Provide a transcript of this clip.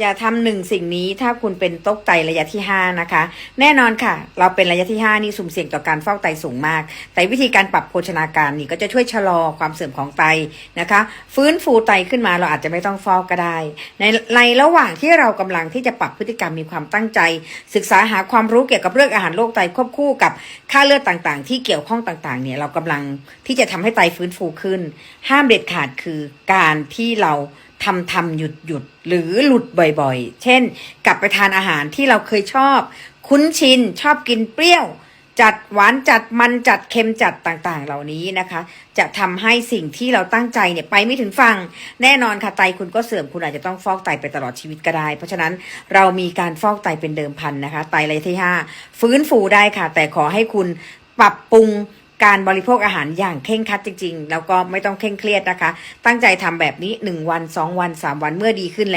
อย่าทำหนึ่งสิ่งนี้ถ้าคุณเป็นโรคไตระยะที่ 5 นะคะ แน่นอนค่ะ เราเป็นระยะที่ 5 นี่สุ่มเสี่ยงต่อการฟอกไตสูงมาก แต่วิธีการปรับโภชนาการนี่ก็จะช่วยชะลอความเสื่อมของไตนะคะ ฟื้นฟูไตขึ้นมาเราอาจจะไม่ต้องฟอกก็ได้ ในในระหว่างที่เรากำลังที่จะปรับพฤติกรรมมีความตั้งใจ ศึกษาหาความรู้เกี่ยวกับเรื่องอาหารโรคไตควบคู่กับค่าเลือดต่างๆ ที่เกี่ยวข้องต่างๆเนี่ยเรากำลังที่จะทำให้ไตฟื้นฟูขึ้น ห้ามเด็ดขาดคือการที่เรา ทำทำหยุดหยุดหรือหลุดบ่อยๆ เช่น กลับไปทานอาหารที่เราเคยชอบ คุ้นชินชอบกินเปรี้ยว จัดหวานจัดมันจัดเค็มจัดต่างๆ เหล่านี้นะคะ จะทำให้สิ่งที่เราตั้งใจเนี่ยไปไม่ถึงฝั่งแน่นอนค่ะไตคุณก็เสื่อมคุณอาจจะต้องฟอกไตไปตลอดชีวิตก็ได้ เพราะฉะนั้นเรามีการฟอกไตเป็นเดิมพันนะคะ ไตระยะที่ห้าฟื้นฟูได้ค่ะ แต่ขอให้คุณปรับปรุง การบริโภคอาหารอย่างเคร่งครัดจริง ๆ แล้วก็ไม่ต้องเคร่งเครียดนะคะ ตั้งใจทำแบบนี้ 1 วัน 2 วัน 3 วันเมื่อดีขึ้นแล้ว